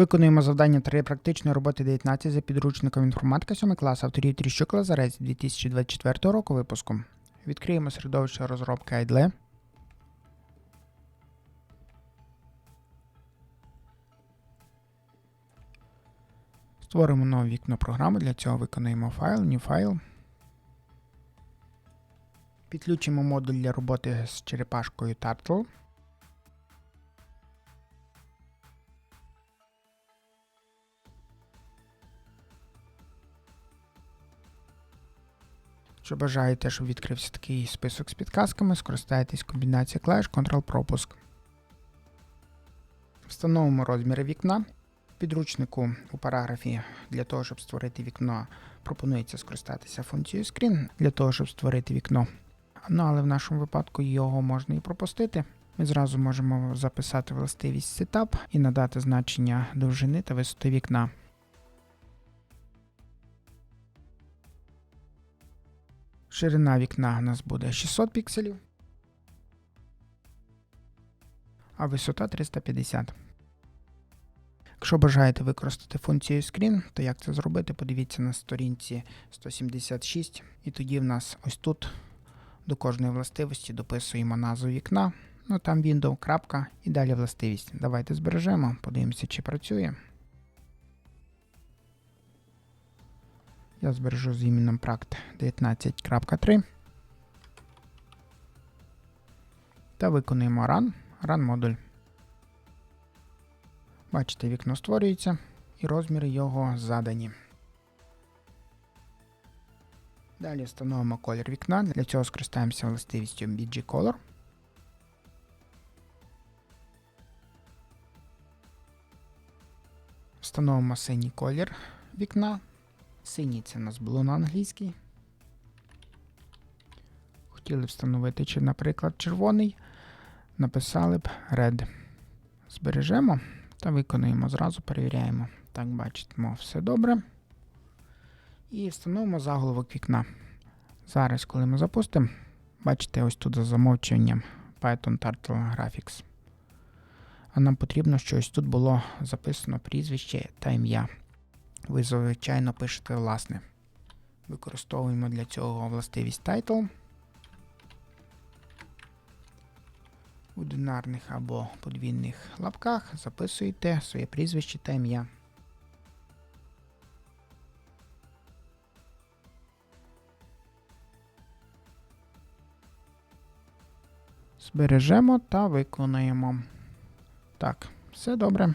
Виконуємо завдання 3 практичної роботи 19 за підручником інформатика 7 клас авторів Тріщук Лазарець 2024 року випуску. Відкриємо середовище розробки IDLE. Створимо нове вікно програми. Для цього виконуємо файл, new файл. Підключимо модуль для роботи з черепашкою Turtle. Якщо бажаєте, щоб відкрився такий список з підказками, скористайтесь комбінацією клавіш Ctrl-пропуск. Встановимо розміри вікна. Підручнику у параграфі для того, щоб створити вікно, пропонується скористатися функцією Screen для того, щоб створити вікно. Ну, але в нашому випадку його можна і пропустити. Ми зразу можемо записати властивість Setup і надати значення довжини та висоти вікна. Ширина вікна у нас буде 600 пікселів, а висота 350. Якщо бажаєте використати функцію Screen, то як це зробити, подивіться на сторінці 176, і тоді в нас ось тут до кожної властивості дописуємо назву вікна, ну там Window, крапка і далі властивість. Давайте збережемо, подивимося, чи працює. Я збережу з іменем Pract 19.3. Та виконуємо Run, Run модуль. Бачите, вікно створюється і розміри його задані. Далі встановимо колір вікна. Для цього скористаємося властивістю BG Color. Встановимо синій колір вікна. Синій це у нас було на англійській. Хотіли встановити, чи, наприклад, червоний. Написали б red. Збережемо та виконуємо зразу, перевіряємо. Так, бачимо, все добре. І встановимо заголовок вікна. Зараз, коли ми запустимо, бачите, ось тут за замовчуванням Python Turtle Graphics. А нам потрібно, що ось тут було записано прізвище та ім'я. Ви, звичайно, пишете власне. Використовуємо для цього властивість title. У динарних або подвійних лапках записуєте своє прізвище та ім'я. Збережемо та виконуємо. Так, все добре.